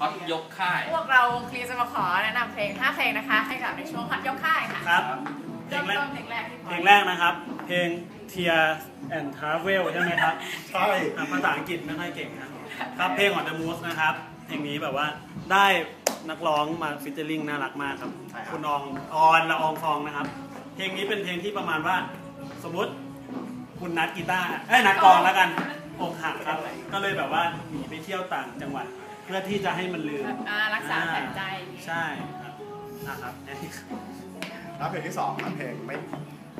ฮอตยกค่าย พวกเราคลีจะมาขอแนะนำเพลง 5 เพลงนะคะ ให้กับในช่วงฮอตยกค่ายค่ะครับเพลงแรกนเพลงแรกพลงแรกนะครับ เพลง Tears and Travel ใช่ไหมครับใช่ภาษาอังกฤษไม่ค่อยเก่งนะครับเพลงของ The Moose นะครับเพลงนี้แบบว่าได้นักร้องมาฟิชเชอร์ลิงน่ารักมากครับคุณอองออนละองฟองนะครับ เพลงนี้เป็นเพลงที่ประมาณว่า สมมติคุณนัดกีตาร์เอ้ยนัดกองแล้วกันอกหักครับ ก็เลยแบบว่าหนีไปเที่ยวต่างจังหวัด เพื่อที่จะให้มันลืมแบบอ่ารักษาแผลใจ ใช่ครับนะครับอันนี้แล้วเพลงที่สองครับเพลงไม่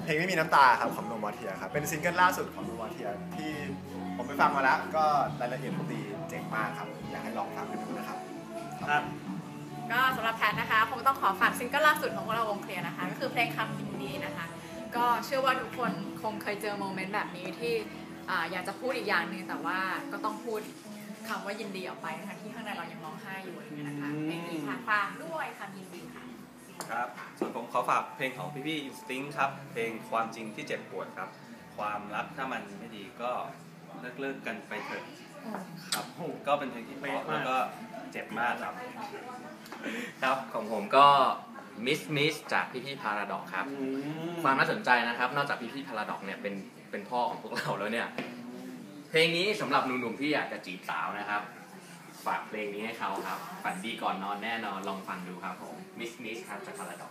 เพลงไม่มีน้ำตาครับของโนมอเทียครับเป็นซิงเกิลล่าสุดของโนมอเทียที่ผมไปฟังมาแล้ว ก็รายละเอียดดนตรีเจ๋งมากครับ อยากให้ลองฟังกันดูนะครับ ครับก็สำหรับแพทนะคะ คงต้องขอฝากซิงเกิลล่าสุดของพวกเราวงเคลียร์นะคะ ก็คือเพลงคำยินดีนะคะ ก็เชื่อว่าทุกคนคงเคยเจอโมเมนต์แบบนี้ที่อ่าอยากจะพูดอีกอย่างหนึ่งแต่ว่าก็ต้องพูด คำว่ายินดีออกไปนะคะที่ข้างในเรายังร้องไห้อยู่อะไรอย่างเงี้ยนะคะอืมเพลงนี้ค่ะฝากด้วยคำยินดีค่ะครับส่วนผมขอฝากเพลงของพี่พี่อินสติ้งครับเพลงความจริงที่เจ็บปวดครับ ความรักถ้ามันไม่ดีก็เลิกเลิกกันไปเถอะครับก็เป็นเพลงที่เพราะแล้วก็เจ็บมากครับ ครับของผมก็มิสมิสจากพี่พี่พาราดอกครับอืมความน่าสนใจนะครับ นอกจากพี่พี่พาราดอกเนี่ยเป็นเป็นพ่อของพวกเราแล้วเนี่ย เพลงนี้สำหรับหนุ่มๆที่อยากจะจีบสาวนะครับ ฝากเพลงนี้ให้เขาครับ ฝันดีก่อนนอนแน่นอนลองฟังดูครับผมมิสมิสครับจากคาราดอก